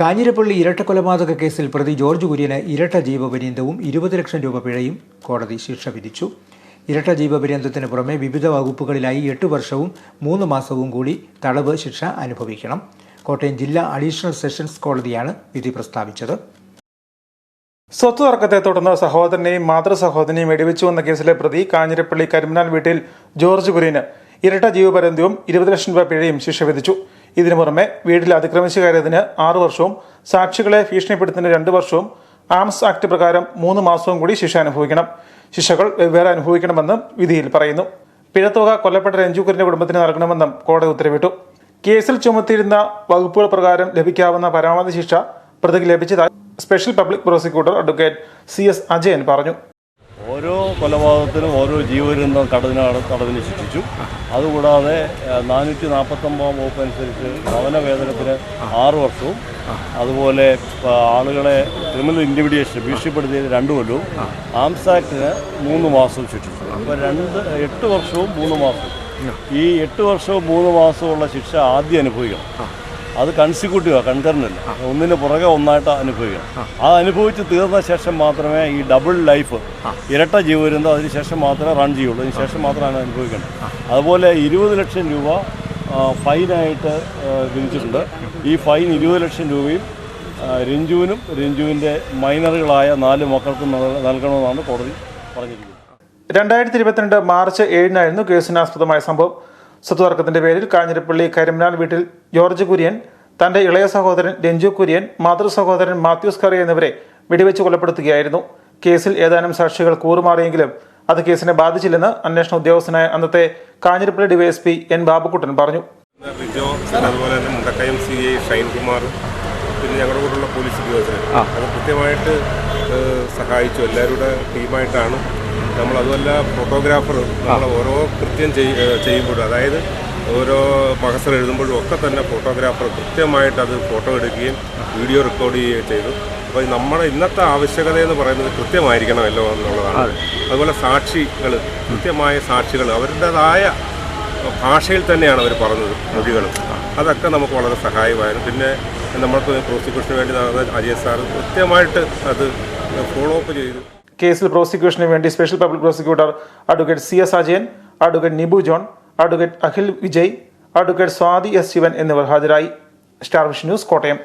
കാഞ്ഞിരപ്പള്ളി ഇരട്ട കൊലപാതക കേസിൽ പ്രതി ജോർജ് കുര്യന് ഇരട്ട ജീവപര്യന്തവും ഇരുപത് ലക്ഷം രൂപ പിഴയും കോടതി ശിക്ഷ വിധിച്ചു. ഇരട്ട ജീവപര്യന്തത്തിന് പുറമെ വിവിധ വകുപ്പുകളിലായി എട്ട് വർഷവും മൂന്ന് മാസവും കൂടി തടവ് ശിക്ഷ അനുഭവിക്കണം. കോട്ടയം ജില്ലാ അഡീഷണൽ സെഷൻസ് കോടതിയാണ് വിധി പ്രസ്താവിച്ചത്. സ്വത്ത് തർക്കത്തെ തുടർന്ന് സഹോദരനെയും മാതൃ സഹോദരനെയും വെടിവെച്ചു വന്ന കേസിലെ പ്രതി കാഞ്ഞിരപ്പള്ളി കരിമനാൽ വീട്ടിൽ ജോർജ് കുര്യന് ഇരട്ട ജീവപര്യന്തവും ഇരുപത് ലക്ഷം രൂപ പിഴയും ശിക്ഷ വിധിച്ചു. ഇതിനു പുറമെ വീട്ടിൽ അതിക്രമിച്ചു കയറിയതിന് ആറു വർഷവും സാക്ഷികളെ ഭീഷണിപ്പെടുത്തുന്നതിന് രണ്ട് വർഷവും ആംസ് ആക്ട് പ്രകാരം മൂന്ന് മാസവും കൂടി ശിക്ഷ അനുഭവിക്കണം. ശിക്ഷകൾ വെവ്വേറെ അനുഭവിക്കണമെന്നും വിധിയിൽ പറയുന്നു. പിഴത്തുക കൊല്ലപ്പെട്ട രഞ്ജുക്കൂറിന്റെ കുടുംബത്തിന് നൽകണമെന്നും കോടതി ഉത്തരവിട്ടു. കേസിൽ ചുമത്തിയിരുന്ന വകുപ്പുകൾ പ്രകാരം ലഭിക്കാവുന്ന പരമാവധി ശിക്ഷ പ്രതിക്ക് ലഭിച്ചതായി special public prosecutor advocate C S Ajayan പറഞ്ഞു. ഓരോ കൊലപാതകത്തിനും ഓരോ ജീവപര്യന്തം തടവിനാണ് തടവിന് ശിക്ഷിച്ചു. അതുകൂടാതെ നാനൂറ്റി നാൽപ്പത്തൊമ്പതാം വകുപ്പ് അനുസരിച്ച് ഭവനവേതനത്തിന് ആറ് വർഷവും അതുപോലെ ആളുകളെ ക്രിമിനൽ ഇന്റിമിഡിയേഷൻ ഭീഷണിപ്പെടുത്തിയതിന് രണ്ട് കൊല്ലവും ആംസ് ആക്ടിന് മൂന്ന് മാസവും ശിക്ഷിച്ചു. അപ്പോൾ രണ്ട് എട്ട് വർഷവും മൂന്ന് മാസവും. ഈ എട്ട് വർഷവും മൂന്ന് മാസവുമുള്ള ശിക്ഷ ആദ്യം അനുഭവിക്കണം. അത് കൺസിക്യൂട്ടീവാണ് കൺകറന്റ് ഒന്നിന് പുറകെ ഒന്നായിട്ട് അനുഭവിക്കണം. അത് അനുഭവിച്ച് തീർന്ന ശേഷം മാത്രമേ ഈ ഡബിൾ ലൈഫ് ഇരട്ട ജീവപര്യന്തം അതിന് ശേഷം മാത്രമേ റൺ ചെയ്യുള്ളൂ. അതിന് ശേഷം മാത്രമാണ് അനുഭവിക്കേണ്ടത്. അതുപോലെ ഇരുപത് ലക്ഷം രൂപ ഫൈനായിട്ട് വിധിച്ചിട്ടുണ്ട്. ഈ ഫൈൻ ഇരുപത് ലക്ഷം രൂപയും രഞ്ജുവിനും രഞ്ജുവിന്റെ മൈനറുകളായ നാല് മക്കൾക്കും നൽ- നൽകണമെന്നാണ് കോടതി പറഞ്ഞിരിക്കുന്നത്. രണ്ടായിരത്തി ഇരുപത്തിരണ്ട് മാർച്ച് ഏഴിനായിരുന്നു കേസിനാസ്പദമായ സംഭവം. സ്വത്ത് തർക്കത്തിന്റെ പേരിൽ കാഞ്ഞിരപ്പള്ളി കരിമനാൽ വീട്ടിൽ ജോർജ് കുര്യൻ തന്റെ ഇളയ സഹോദരൻ രഞ്ജു കുര്യൻ മാതൃ സഹോദരൻ മാത്യൂസ് കറി എന്നിവരെ വെടിവെച്ച് കൊലപ്പെടുത്തുകയായിരുന്നു. കേസിൽ ഏതാനും സാക്ഷികൾ കൂറുമാറിയെങ്കിലും അത് കേസിനെ ബാധിച്ചില്ലെന്ന് അന്വേഷണ ഉദ്യോഗസ്ഥനായ അന്നത്തെ കാഞ്ഞിരപ്പള്ളി ഡിവൈഎസ്പി എൻ ബാബുക്കുട്ടൻ പറഞ്ഞു. റിജോ അതുപോലെ തന്നെ മുണ്ടക്കയം സി ഐ ഷൈൻകുമാർ പിന്നെ ഞങ്ങളുടെ കൂടെയുള്ള പോലീസ് ഉദ്യോഗസ്ഥർ. അത് കൃത്യമായിട്ട് സഹായിച്ചു. എല്ലാവരുടെ ടീമായിട്ടാണ് നമ്മൾ അതുമല്ല ഫോട്ടോഗ്രാഫർ നമ്മൾ ഓരോ കൃത്യം ചെയ്- ചെയ്യുമ്പോഴും അതായത് ഓരോ പകസർ എഴുതുമ്പോഴും ഒക്കെ തന്നെ ഫോട്ടോഗ്രാഫർ കൃത്യമായിട്ട് അത് ഫോട്ടോ എടുക്കുകയും വീഡിയോ റെക്കോർഡ് ചെയ്യുകയും ചെയ്തു. അപ്പോൾ നമ്മുടെ ഇന്നത്തെ ആവശ്യകത എന്ന് പറയുന്നത് കൃത്യമായിരിക്കണമല്ലോ എന്നുള്ളതാണ്. അതുപോലെ സാക്ഷികൾ കൃത്യമായ സാക്ഷികൾ അവരുടേതായ ഭാഷയിൽ തന്നെയാണ് അവർ പറഞ്ഞത് മൊഴികൾ അതൊക്കെ നമുക്ക് വളരെ സഹായമായിരുന്നു പിന്നെ നമ്മൾക്ക് പ്രോസിക്യൂഷന് വേണ്ടി നടന്ന അജയ് സാർ കൃത്യമായിട്ട് അത് ഫോളോ അപ്പ് ചെയ്തു. കേസിൽ പ്രോസിക്യൂഷന് വേണ്ടി special public prosecutor advocate C S Ajayan advocate Nibu John advocate Akhil Vijay advocate Swathi S Sivan എന്നിവർ ഹാജരായി. Star Vision News Kottayam.